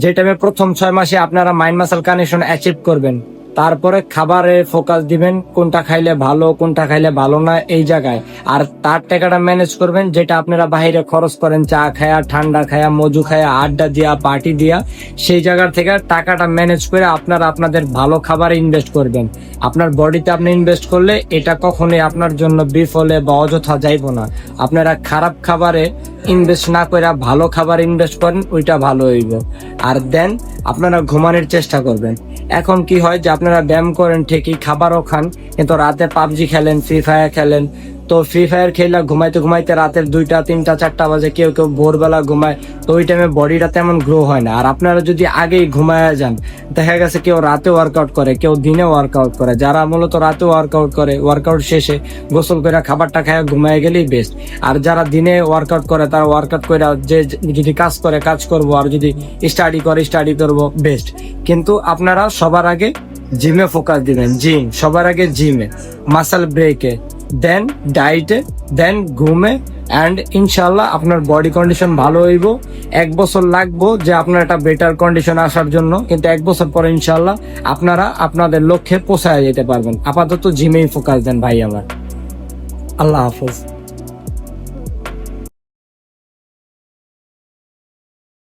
যে টাইমে প্রথম ছয় মাসে আপনারা মাইন্ড মাসাল কানেকশন অ্যাচিভ করবেন, তারপরে খাবারে ফোকাস দিবেন, কোনটা খাইলে ভালো, কোনটা খাইলে ভালো না, এই জায়গায়। আর তার টাকাটা ম্যানেজ করবেন, যেটা আপনারা বাইরে খরচ করেন, চা খায়া, ঠান্ডা খায়া, মজু খায়া, আড্ডা দিয়া পার্টি দিয়া, সেই জায়গার থেকে টাকাটা ম্যানেজ করে আপনারা আপনাদের ভালো খাবারে ইনভেস্ট করবেন। আপনার বডিতে আপনি ইনভেস্ট করলে এটা কখনোই আপনার জন্য বিফলে বা অযথা যাইব না। আপনারা খারাপ খাবারে ইনভেস্ট না করে ভালো খাবার ইনভেস্ট করেন, ওইটা ভালো হইব। আর দেন, আপনারা ঘুমানোর চেষ্টা করবেন। এখন কি হয় যে আপনারা ব্যায়াম করেন, ঠিকই খাবারও খান, কিন্তু রাতে পাবজি খেলেন ফ্রি ফায়ার খেলেন তো ফ্রি ফায়ার খেলা ঘুমাইতে ঘুমাইতে রাতের দুইটা, তিনটা, চারটা বাজে, কেউ কেউ ভোরবেলা ঘুমায়, তো ওই টাইমে বডিটা তেমন গ্রো হয় না। আর আপনারা যদি আগেই ঘুমায় যান, দেখা গেছে কেউ রাতে ওয়ার্কআউট করে, কেউ দিনে ওয়ার্কআউট করে। যারা মূলত রাতে ওয়ার্কআউট করে ওয়ার্কআউট শেষে গোসল করে খাবারটা খায় ঘুমায় গেলেই বেস্ট আর যারা দিনে ওয়ার্কআউট করে, তারা ওয়ার্কআউট করে যে যদি কাজ করে, কাজ করব। আর যদি স্টাডি করে স্টাডি করব বেস্ট কিন্তু আপনারা সবার আগে জিমে ফোকাস দিবেন। জিম সবার আগে জিমে মাসাল ব্রেকে দেন ডায়েটে দেন ঘুমে অ্যান্ড ইনশাল্লাহ আপনার বডি কন্ডিশন ভালো হইব। এক বছর লাগবো যে আপনার একটা বেটার কন্ডিশন আসার জন্য। কিন্তু এক বছর পরে ইনশাল্লাহ আপনারা আপনাদের লক্ষ্যে পৌঁছায় যেতে পারবেন। আপাতত জিমেই ফোকাস দেন ভাই আমার। আল্লাহ হাফেজ।